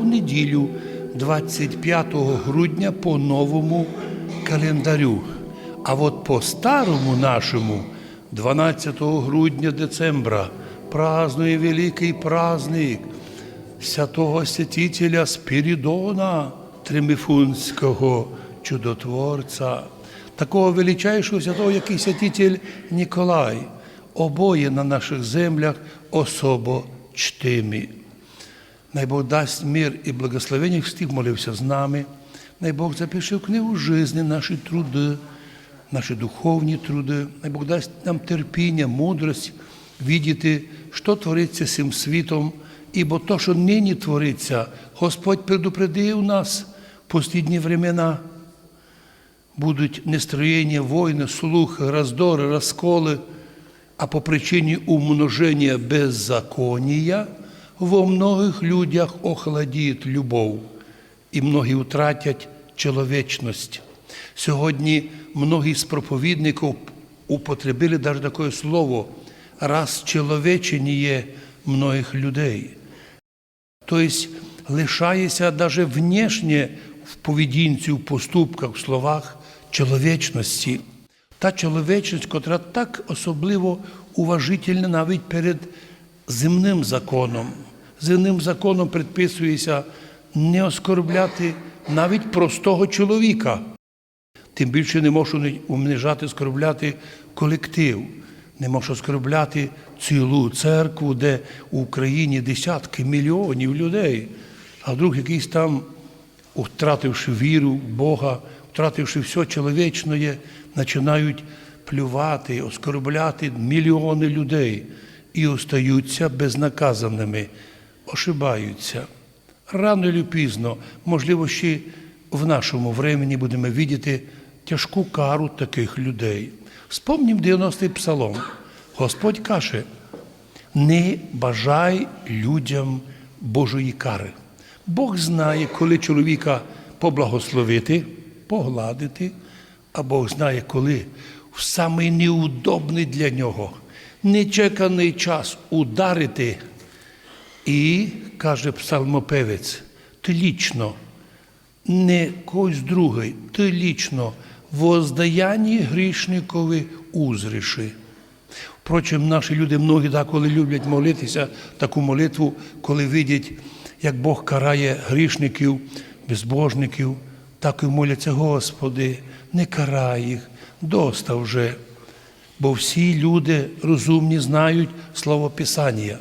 У неділю 25 грудня по новому календарю. А от по старому нашому 12 грудня децембра празднує великий праздник святого святителя Спірідона Тримифунського чудотворця, такого величайшого святого, який святитель Ніколай, обоє на наших землях особо чтимі. Най Бог дасть мир і благословення всіх молився з нами. Най Бог запише в книгу жизни наші труди, наші духовні труди. Най Бог дасть нам терпіння, мудрость видіти, що твориться цим світом, ібо то, що нині твориться, Господь предупредив нас в послідні времена. Будуть нестроєння, війни, слухи, роздори, розколи, а по причині умноження беззаконія во многих людях охладіє любов, і многі втратять чоловічність. Сьогодні многі з проповідників употребили навіть таке слово розчеловечення многих людей. Тобто лишається навіть внешнє в поведінці, в поступках, в словах чоловічності. Та чоловічність, котра так особливо уважительна навіть перед земним законом. Земним законом предписується не оскорбляти навіть простого чоловіка. Тим більше не можу умнижати, оскорбляти колектив, не можу оскорбляти цілу церкву, де в Україні десятки мільйонів людей, а вдруг якийсь там, втративши віру в Бога, втративши все чоловічне, починають плювати, оскорбляти мільйони людей і остаються безнаказаними, ошибаються. Рано чи пізно, можливо, ще в нашому времені будемо видіти тяжку кару таких людей. Спомнім 90-й псалом. Господь каже, не бажай людям Божої кари. Бог знає, коли чоловіка поблагословити, погладити, а Бог знає, коли в самий неудобний для нього, нечеканий час ударити. І, каже псалмопевець, ти лічно, не когось другий, ти лічно воздаянні грішникові узріши. Впрочем, наші люди многі коли люблять молитися, таку молитву, коли видять, як Бог карає грішників, безбожників, так і моляться, Господи, не карай їх, доста вже. Бо всі люди розумні знають слово Писання.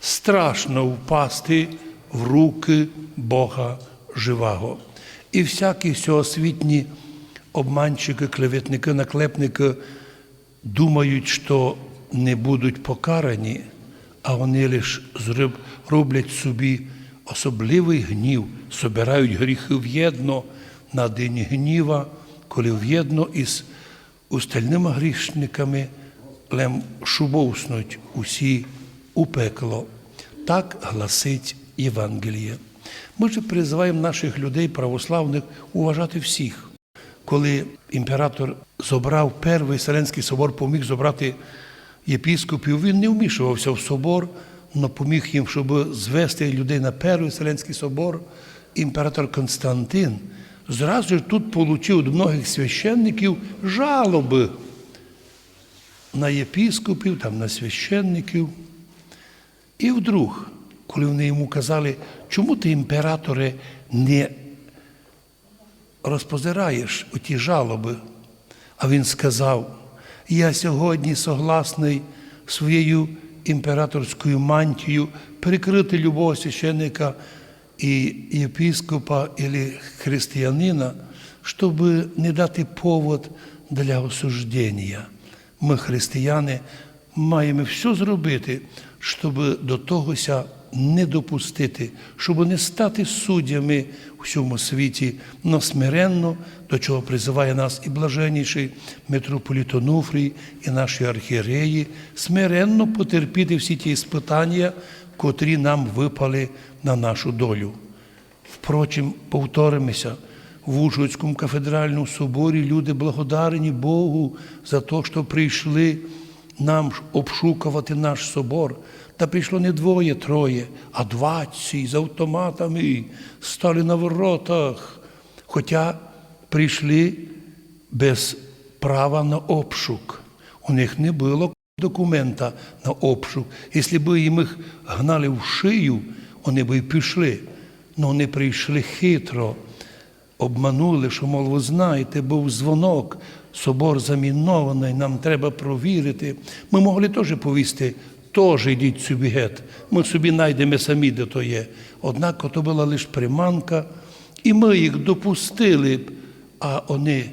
Страшно впасти в руки Бога живого. І всякі всеосвітні обманщики, клеветники, наклепники думають, що не будуть покарані, а вони лише роблять собі особливий гнів, собирають гріхи в'єдно на день гніва, коли в'єдно із остальними грішниками лем шубовснуть усі у пекло. Так гласить Євангеліє. Ми ж призиваємо наших людей православних уважати всіх. Коли імператор зобрав перший Вселенський собор, поміг зобрати єпіскопів, він не вмішувався в собор, але поміг їм, щоб звести людей на перший Вселенський собор. Імператор Константин зразу ж тут отримав від многих священників жалоби на єпіскопів, там, на священників. І вдруг, коли вони йому казали, чому ти, імператоре, не розпозираєш оті жалоби, а він сказав, я сьогодні согласний своєю імператорською мантією прикрити любого священника і єпископа і християнина, щоб не дати повод для осуждення. Ми, християни, маємо все зробити, щоб до тогося не допустити, щоб не стати суддями у всьому світі, но смиренно, до чого призиває нас і блаженніший митрополіт Онуфрій, і наші архієреї, смиренно потерпіти всі ті спитання, котрі нам випали на нашу долю. Впрочем, повторимося, в Ужгородському кафедральному соборі люди благодарені Богу за те, що прийшли нам обшукувати наш собор. Та прийшло не двоє, троє, а двадцять з автоматами стали на воротах. Хоча прийшли без права на обшук. У них не було документа на обшук. Якщо б їм їх гнали в шию, вони б і пішли. але вони прийшли хитро, обманули, що, мов, ви знаєте, був дзвонок, собор замінований, нам треба провірити. Ми могли теж повісти, теж йдіть собі гет. Ми собі знайдемо самі, де то є. Однак то була лише приманка, і ми їх допустили, б, а вони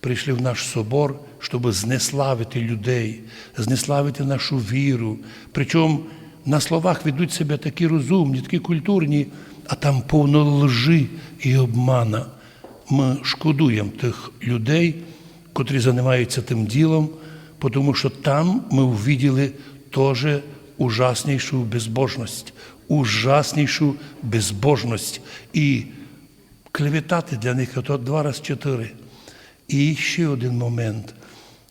прийшли в наш собор, щоб знеславити людей, знеславити нашу віру. Причому на словах ведуть себе такі розумні, такі культурні, а там повно лжи і обмана. Ми шкодуємо тих людей, котрі займаються тим ділом, тому що там ми увиділи теж ужаснішу безбожність, ужаснішу безбожність. І клеветати для них то два раз чотири. І ще один момент.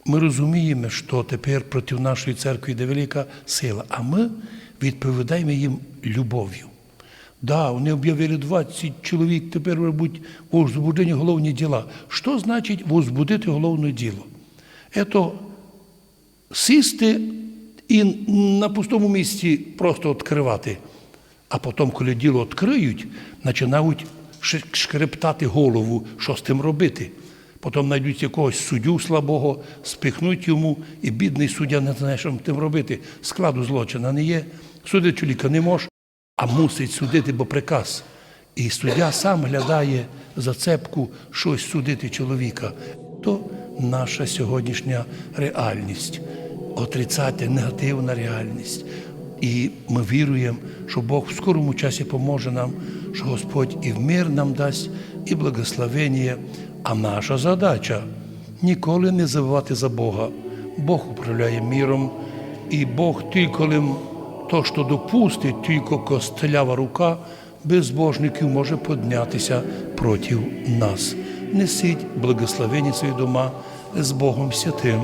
Ми розуміємо, що тепер проти нашої церкви йде велика сила, а ми відповідаємо їм любов'ю. Да, вони об'явили 20 чоловік, тепер будуть возбудені головні діла. Що значить возбудити головне діло? Це сісти і на пустому місці просто відкривати. А потім, коли діло відкриють, починають шкрептати голову, що з тим робити. Потім знайдуть якогось суддю слабого, спихнуть йому, і бідний суддя не знає, що тим робити. Складу злочина не є, судити чоловіка не може, а мусить судити, бо приказ. І суддя сам глядає за цепку щось судити чоловіка. То наша сьогоднішня реальність, отрицати негативна реальність. І ми віруємо, що Бог в скорому часі поможе нам, що Господь і в мир нам дасть, і благословення. А наша задача ніколи не забувати за Бога. Бог управляє міром, і Бог тільки то, що допустить, тільки костелява рука безбожників може піднятися проти нас. Несіть благословені свої дома з Богом Святим.